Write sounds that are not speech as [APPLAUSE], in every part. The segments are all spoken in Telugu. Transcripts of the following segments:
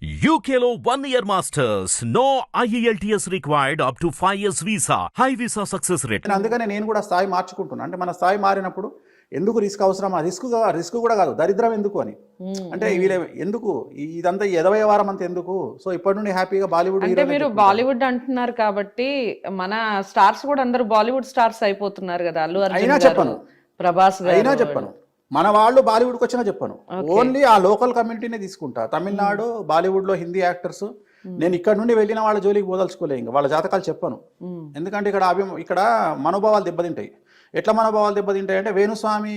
Year masters. No E IELTS required up to 5 years visa. High visa success rate. నేను అందుకనే నేను కూడా స్థాయి మార్చుకుంటున్నాను అంటే మన స్థాయి మారినప్పుడు ఎందుకు రిస్క్ అవసరం ఆ రిస్క్ రిస్క్ కూడా కాదు దరిద్రం ఎందుకు అని అంటే వీళ్ళే ఎందుకు ఇదంతా ఎదవై వారం అంత ఎందుకు సో ఇప్పటి నుండి హ్యాపీగా బాలీవుడ్ అంటే మీరు. బాలీవుడ్ అంటున్నారు కాబట్టి మన స్టార్స్ కూడా అందరూ బాలీవుడ్ స్టార్స్ అయిపోతున్నారు కదా అల్లు అర్జున్ చెప్పను. ప్రభాస్ అయినా చెప్పను మన వాళ్ళు బాలీవుడ్కి వచ్చినా చెప్పను. ఓన్లీ ఆ లోకల్ కమ్యూనిటీనే తీసుకుంటా. తమిళనాడు బాలీవుడ్లో హిందీ యాక్టర్స్. నేను ఇక్కడ నుండి వెళ్ళిన వాళ్ళ జోలికి పోదలుచుకోలే ఇంకా. వాళ్ళ జాతకాలు చెప్పను. ఎందుకంటే ఇక్కడ అభి ఇక్కడ మనోభావాలు దెబ్బతింటాయి. ఎట్లా మనోభావాలు దెబ్బతింటాయి అంటే వేణుస్వామి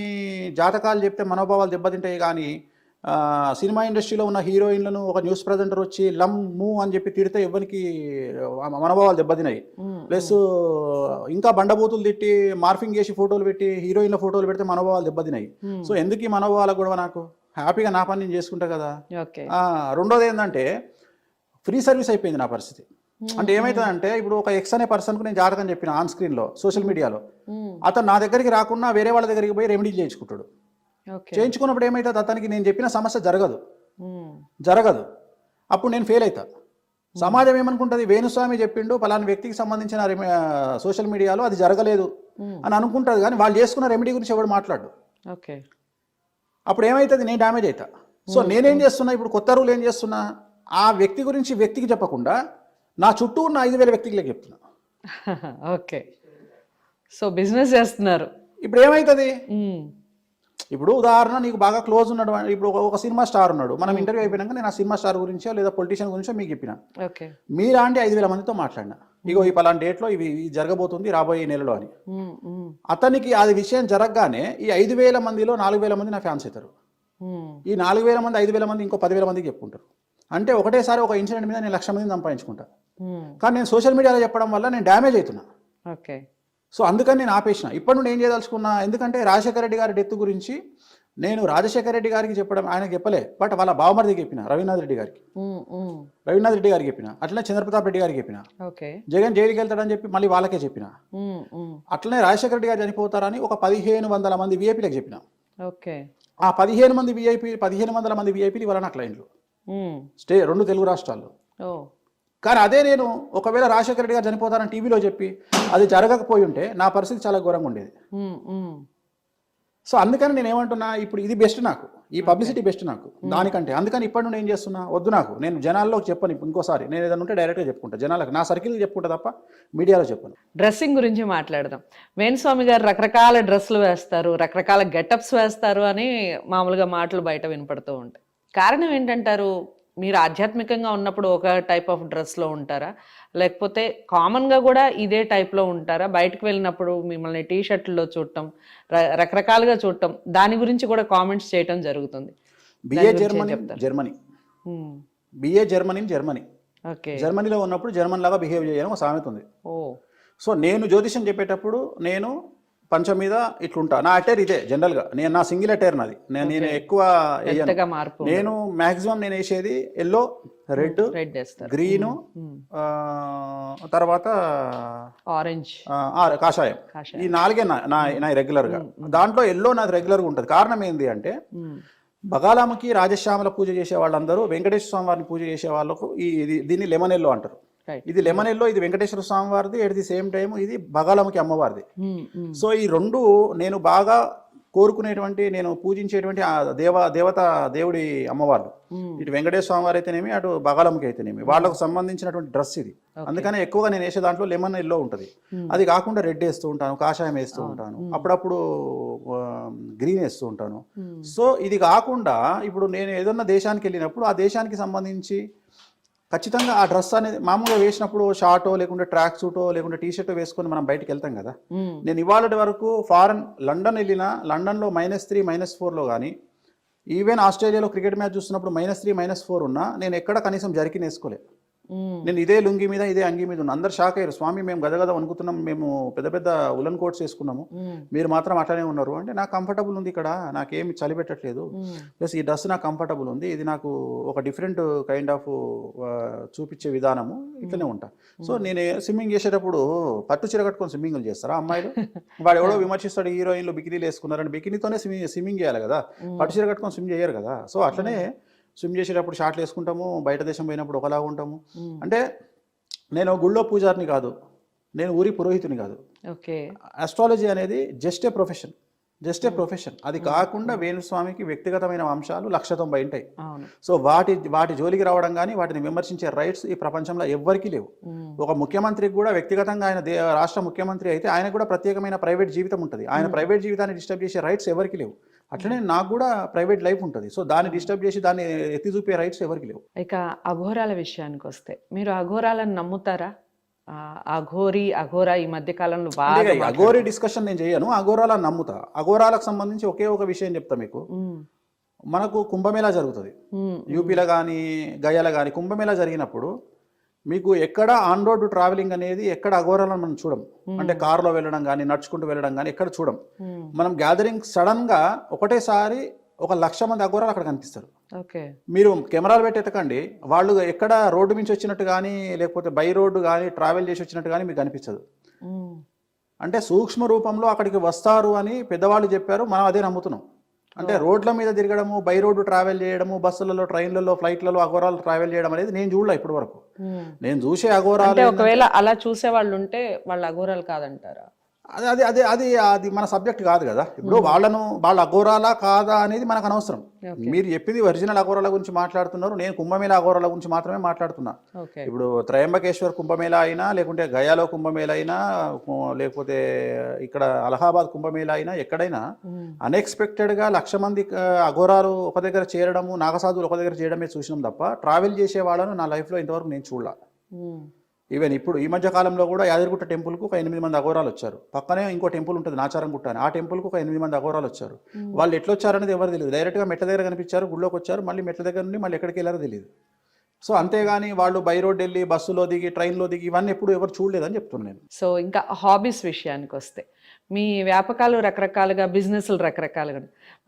జాతకాలు చెప్తే మనోభావాలు దెబ్బతింటాయి కానీ సినిమా ఇండస్ట్రీలో ఉన్న హీరోయిన్లను ఒక న్యూస్ ప్రజెంటర్ వచ్చి లమ్ మూ అని చెప్పి తిడితే ఎవరికి మనోభావాలు దెబ్బతినాయి. ప్లస్ ఇంకా బండబూతులు తిట్టి మార్ఫింగ్ చేసి ఫోటోలు పెట్టి హీరోయిన్ల ఫోటోలు పెడితే మనోభావాలు దెబ్బతినాయి. సో ఎందుకు ఈ మనోభావాల గొడవ నాకు? హ్యాపీగా నా పని నేను చేసుకుంటా కదా. రెండోది ఏంటంటే ఫ్రీ సర్వీస్ అయిపోయింది నా పరిస్థితి. అంటే ఏమవుతుందంటే ఇప్పుడు ఒక ఎక్స్ అనే పర్సన్కు నేను జాతకం చెప్పిన ఆన్ స్క్రీన్లో సోషల్ మీడియాలో. అతను నా దగ్గరికి రాకుండా వేరే వాళ్ళ దగ్గరికి పోయి రెమెడీ చేయించుకుంటాడు. చేయించుకున్నప్పుడు ఏమవుతుంది అతనికి నేను చెప్పిన సమస్య జరగదు. జరగదు. అప్పుడు నేను ఫెయిల్ అవుతా సమాజం ఏమనుకుంటుంది? వేణుస్వామి చెప్పిండు పలానా వ్యక్తికి సంబంధించిన సోషల్ మీడియాలో అది జరగలేదు. అని అనుకుంటుంది కానీ వాళ్ళు చేసుకున్న రెమెడీ గురించి ఎవడు మాట్లాడు? ఓకే. అప్పుడు ఏమవుతుంది నేను డ్యామేజ్ అవుతా సో నేనేం చేస్తున్నా? ఇప్పుడు కొత్త రూల్ ఏం చేస్తున్నా? ఆ వ్యక్తి గురించి వ్యక్తికి చెప్పకుండా నా చుట్టూ ఉన్న ఐదు వేల వ్యక్తికి చెప్తున్నా. [LAUGHS] ఓకే. సో బిజినెస్ చేస్తున్నారు. ఇప్పుడు ఏమవుతుంది. ఇప్పుడు ఉదాహరణ నీకు బాగా క్లోజ్ ఉన్నాడు ఇప్పుడు ఒక- సినిమా స్టార్ ఉన్నాడు. మనం ఇంటర్వ్యూ అయిపోయినాక నేను ఆ సినిమా స్టార్ గురించో లేదా పొలిటీషియన్ గురించో మీకు చెప్పిన. ఓకే మీలాంటి ఐదు వేల మందితో మాట్లాడినా. ఇగో ఈ పలానా డేట్లో ఇవి జరగబోతుంది రాబోయే నెలలో అని. మ్మ్. అతనికి అది విషయం జరగగానే ఈ ఐదు వేల మందిలో నాలుగు వేల మంది నా ఫ్యాన్స్ అవుతారు. ఈ నాలుగు వేల మంది ఐదు వేల మంది ఇంకో పదివేల మందికి చెప్పుకుంటారు. అంటే ఒకటేసారి ఒక ఇన్సిడెంట్ మీద నేను లక్ష మందిని సంపాదించుకుంటా. మ్మ్. కానీ నేను సోషల్ మీడియాలో చెప్పడం వల్ల నేను డ్యామేజ్ అవుతున్నా. ఓకే సో అందుకని నేను ఆపేసిన. ఇప్పటి నుండి ఏం చేయదలుచుకున్నా ఎందుకంటే రాజశేఖర రెడ్డి గారి డెత్ గురించి నేను రాజశేఖర రెడ్డి గారికి చెప్పడం ఆయనకు చెప్పలే బట్ వాళ్ళ బావమరిదికి చెప్పిన రవీనాథ్ రెడ్డి గారికి. రవీనాథ్ రెడ్డి గారికి చెప్పిన అట్లనే చంద్రప్రతాప్ రెడ్డి గారికి చెప్పిన. ఓకే. జగన్ జైలుకి వెళ్తాడని చెప్పి మళ్ళీ వాళ్ళకే చెప్పిన. అట్లనే రాజశేఖర రెడ్డి గారు చనిపోతారని ఒక పదిహేను వందల మంది విఐపీలకు చెప్పిన. ఆ పదిహేను మంది విఐపీ పదిహేను వందల మంది విఐపీలు ఇవాళ నా క్లయింట్లు. స్టే రెండు తెలుగు రాష్ట్రాల్లో. కానీ అదే నేను ఒకవేళ రాజశేఖర రెడ్డి గారు చనిపోతారని టీవీలో చెప్పి అది జరగకపోయి ఉంటే నా పరిస్థితి చాలా ఘోరంగా ఉండేది. సో అందుకని నేను ఏమంటున్నా ఇప్పుడు ఇది బెస్ట్ నాకు. ఈ పబ్లిసిటీ బెస్ట్ నాకు. దానికంటే. అందుకని ఇప్పటి నుండి ఏం చేస్తున్నా వద్దు నాకు. నేను జనాల్లోకి చెప్పను ఇప్పుడు ఇంకోసారి. నేను ఏదైనా ఉంటే డైరెక్ట్గా చెప్పుకుంటా. జనాలకు నా సర్కిల్ చెప్పుకుంటా తప్ప మీడియాలో చెప్పను. డ్రెస్సింగ్ గురించి మాట్లాడదాం. వేణుస్వామి గారు రకరకాల డ్రెస్సులు వేస్తారు రకరకాల గెటప్స్ వేస్తారు అని మామూలుగా మాటలు బయట వినపడుతూ ఉంటాయి. కారణం ఏంటంటారు? మీరు ఆధ్యాత్మికంగా ఉన్నప్పుడు ఒక టైప్ ఆఫ్ డ్రెస్లో ఉంటారా? లేకపోతే కామన్గా కూడా ఇదే టైప్లో ఉంటారా? బయటకు వెళ్ళినప్పుడు మిమ్మల్ని టీ షర్ట్లో చూడటం రకరకాలుగా చూడటం దాని గురించి కూడా కామెంట్స్ చేయటం జరుగుతుంది. BA Germany? Germany. BA Germany Germany. Okay. జర్మనీలో ఉన్నప్పుడు జర్మన్ లాగా బిహేవ్ చేయడం ఒక సామెత ఉంది. ఓ. సో నేను జ్యోతిషం చెప్పేటప్పుడు నేను పంచం మీద ఇట్లుంటా. నా అటైర్ ఇదే జనరల్గా. నేను నా సింగిల్ అటైర్ నాది. నేను నేను ఎక్కువ నేను మాక్సిమం నేను వేసేది ఎల్లో రెడ్ రెడ్ గ్రీను తర్వాత ఆరెంజ్. కాషాయం. ఈ నాలుగే నా నా రెగ్యులర్గా. దాంట్లో ఎల్లో నాది రెగ్యులర్గా ఉంటుంది. కారణం ఏంటి అంటే బగాలాముకి రాజశ్యామల పూజ చేసే వాళ్ళందరూ వెంకటేశ్వర స్వామి వారిని పూజ చేసే వాళ్ళకు ఈ దీన్ని లెమన్ ఎల్లో అంటారు. ఇది లెమన్ ఎల్లో ఇది వెంకటేశ్వర స్వామి వారిది ఎట్ ది సేమ్ టైం ఇది బగాలమ్మకి అమ్మవారిది. సో ఈ రెండు నేను బాగా కోరుకునేటువంటి నేను పూజించేటువంటి ఆ దేవ దేవత దేవుడి అమ్మవారు ఇటు వెంకటేశ్వర స్వామి వారు అయితేనేమి అటు బగాలమ్మకి అయితేనేమి వాళ్ళకు సంబంధించినటువంటి డ్రెస్ ఇది. అందుకని ఎక్కువగా నేను వేసే దాంట్లో లెమన్ ఎల్లో ఉంటుంది. అది కాకుండా రెడ్ వేస్తూ ఉంటాను కాషాయం వేస్తూ ఉంటాను. అప్పుడప్పుడు గ్రీన్ వేస్తూ ఉంటాను. సో ఇది కాకుండా ఇప్పుడు నేను ఏదన్నా దేశానికి వెళ్ళినప్పుడు ఆ దేశానికి సంబంధించి ఖచ్చితంగా ఆ డ్రెస్ అనేది మామూలుగా వేసినప్పుడు షార్టో లేకుంటే ట్రాక్ సూటో లేకుంటే టీ షర్టో వేసుకొని మనం బయటకు వెళ్తాం కదా. నేను ఇవాళ వరకు ఫారెన్ లండన్ వెళ్ళిన లండన్లో మైనస్ త్రీ మైనస్ ఫోర్లో కానీ ఈవెన్ ఆస్ట్రేలియాలో క్రికెట్ మ్యాచ్ చూస్తున్నప్పుడు మైనస్ త్రీ మైనస్ ఫోర్ ఉన్నా నేను ఎక్కడ కనీసం జరికిన వేసుకోలే నేను ఇదే లుంగి మీద ఇదే అంగి మీద ఉన్నా. అందరు షాక్ అయ్యారు. స్వామి మేము గదగద వణుకుతున్నాం మేము పెద్ద పెద్ద ఉలన్ కోట్స్ వేసుకున్నాము. మీరు మాత్రం అట్లనే ఉన్నారు. అంటే నాకు కంఫర్టబుల్ ఉంది ఇక్కడ. నాకేమి చలి పెట్టట్లేదు. ప్లస్ ఈ డ్రెస్ నాకు కంఫర్టబుల్ ఉంది. ఇది నాకు ఒక డిఫరెంట్ కైండ్ ఆఫ్ చూపించే విధానము. ఇట్లనే ఉంటా. సో నేను స్విమ్మింగ్ చేసేటప్పుడు పట్టు చీర కట్టుకొని స్విమ్మింగ్లు చేస్తారా అమ్మాయిలు? [LAUGHS] వాడు ఎవడో విమర్శిస్తాడు హీరోయిన్లు బికినీలు వేసుకున్నారని. బికినీతోనే స్విమ్మింగ్ స్విమ్మింగ్ చేయాలి కదా. పట్టు చీర కట్టుకొని స్విమ్ చేయరు కదా. సో అట్లనే స్విమ్ చేసేటప్పుడు షార్ట్లు వేసుకుంటాము బయట దేశం పోయినప్పుడు ఒకలాగా ఉంటాము. అంటే నేను గుళ్ళో పూజారిని కాదు నేను ఊరి పురోహితుని కాదు. ఓకే. అస్ట్రాలజీ అనేది just a profession just a profession అది కాకుండా వేణుస్వామికి వ్యక్తిగతమైన అంశాలు లక్ష తొంభై ఉంటాయి. సో వాటి వాటి జోలికి రావడం కానీ వాటిని విమర్శించే రైట్స్ ఈ ప్రపంచంలో ఎవ్వరికీ లేవు. ఒక ముఖ్యమంత్రికి కూడా వ్యక్తిగతంగా ఆయన రాష్ట్ర ముఖ్యమంత్రి అయితే ఆయన కూడా ప్రత్యేకమైన ప్రైవేట్ జీవితం ఉంటుంది. ఆయన ప్రైవేట్ జీవితాన్ని డిస్టర్బ్ చేసే రైట్స్ ఎవరికి లేవు. అట్లనే నాకు కూడా ప్రైవేట్ లైఫ్ ఉంటుంది. సో దాన్ని డిస్టర్బ్ చేసి దాన్ని ఎత్తి చూపే రైట్స్ ఎవరికి లేవు. ఇక అఘోరాల విషయానికి వస్తే మీరు అఘోరాలను నమ్ముతారా? అఘోరి అఘోరా ఈ మధ్య కాలంలో బాగా అఘోరి డిస్కషన్ నేను చేయను అఘోరాలను నమ్ముతా. అఘోరాలకు సంబంధించి ఒకే ఒక విషయం చెప్తా మీకు. మనకు కుంభమేళా జరుగుతుంది. యూపీలో కానీ గయాలో కానీ కుంభమేళా జరిగినప్పుడు మీకు ఎక్కడ ఆన్ రోడ్ ట్రావెలింగ్ అనేది ఎక్కడ అఘోరాలను మనం చూడం. అంటే కారులో వెళ్ళడం కానీ నడుచుకుంటూ వెళ్ళడం కానీ ఎక్కడ చూడం. మ్మ్. మనం గ్యాదరింగ్ సడన్గా ఒకటేసారి ఒక లక్ష మంది అఘోరాలు అక్కడ కనిపిస్తారు. మీరు కెమెరాలు పెట్టి ఎత్తకండి వాళ్ళు ఎక్కడ రోడ్డు నుంచి వచ్చినట్టు కానీ లేకపోతే బై రోడ్డు కానీ ట్రావెల్ చేసి వచ్చినట్టు కానీ మీకు కనిపించదు మ్మ్. అంటే సూక్ష్మ రూపంలో అక్కడికి వస్తారు అని పెద్దవాళ్ళు చెప్పారు. మనం అదే నమ్ముతున్నాం. అంటే రోడ్ల మీద తిరగడము బై రోడ్డు ట్రావెల్ చేయడము బస్సులలో ట్రైన్లలో ఫ్లైట్లలో అఘోరాలు ట్రావెల్ చేయడం అనేది నేను చూడలే ఇప్పటి వరకు. నేను చూసే అఘోరాలు ఒకవేళ అలా చూసే వాళ్ళు ఉంటే వాళ్ళు అఘోరాలు కాదంటారా? అది అది అది అది అది మన సబ్జెక్ట్ కాదు కదా ఇప్పుడు వాళ్ళను వాళ్ళ అఘోరాలా కాదా అనేది మనకు అనవసరం. మీరు చెప్పింది ఒరిజినల్ అఘోరాల గురించి మాట్లాడుతున్నారు నేను కుంభమేళ అఘోరాల గురించి మాత్రమే మాట్లాడుతున్నా ఇప్పుడు త్రయంబకేశ్వర్ కుంభమేళ అయినా లేకుంటే గయాలో కుంభమేళ అయినా లేకపోతే ఇక్కడ అలహాబాద్ కుంభమేళ అయినా ఎక్కడైనా. అన్ఎక్స్పెక్టెడ్గా లక్ష మంది అఘోరాలు ఒక దగ్గర చేరడము నాగసాధువులు ఒక దగ్గర చేయడమే చూసినాం తప్ప ట్రావెల్ చేసే వాళ్ళను నా లైఫ్లో ఇంతవరకు నేను చూడాల మ్మ్. ఈవెన్ ఇప్పుడు ఈ మధ్య కాలంలో కూడా యాదగిరిగుట్ట టెంపుల్కు ఒక ఎనిమిది మంది అఘోరాలు వచ్చారు. పక్కనే ఇంకో టెంపుల్ ఉంటుంది నాచారం గుట్ట అని. ఆ టెంపుల్కు ఒక ఎనిమిది మంది అఘోరాలు వచ్చారు. వాళ్ళు ఎట్లా వచ్చారనేది ఎవరు తెలియదు. డైరెక్ట్గా మెట్ల దగ్గర కనిపించారు గుళ్ళోకి వచ్చారు మళ్ళీ మెట్ల దగ్గర నుండి మళ్ళీ ఎక్కడికి వెళ్ళారో తెలియదు. సో అంతేగాని వాళ్ళు బై రోడ్ వెళ్ళి బస్సులో దిగి ట్రైన్లో దిగి ఇవన్నీ ఎప్పుడు ఎవరు చూడలేదని చెప్తున్నాను నేను. సో ఇంకా హాబీస్ విషయానికి వస్తే మీ వ్యాపకాలు రకరకాలుగా బిజినెస్లు రకరకాలుగా.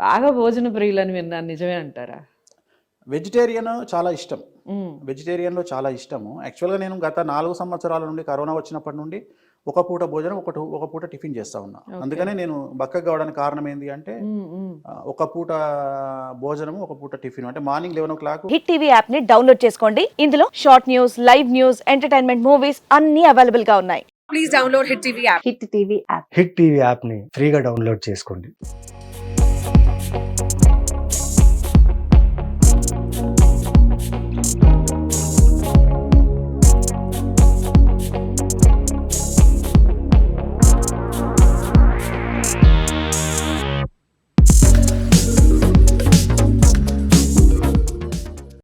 బాగా భోజన ప్రియులని విన్నాను. నిజమే అంటారా? వెజిటేరియన్ చాలా ఇష్టం. వెజిటేరియన్లో చాలా ఇష్టము. యాక్చువల్గా నేను గత నాలుగు సంవత్సరాల నుండి కరోనా వచ్చినప్పటి నుండి ఒక పూట భోజనం ఒక ఒక పూట టిఫిన్ చేస్తా ఉన్నా. అందుకనే నేను బక్కగా కావడానికి కారణం ఏంటి అంటే ఒక పూట భోజనము ఒక పూట టిఫిన్ అంటే morning eleven o'clock Hit TV యాప్ని డౌన్లోడ్ చేసుకోండి. ఇందులో short news live news entertainment movies అన్ని అవైలబుల్గా ఉన్నాయి. Hit TV app Hit TV యాప్ని ఫ్రీగా డౌన్లోడ్ చేసుకోండి.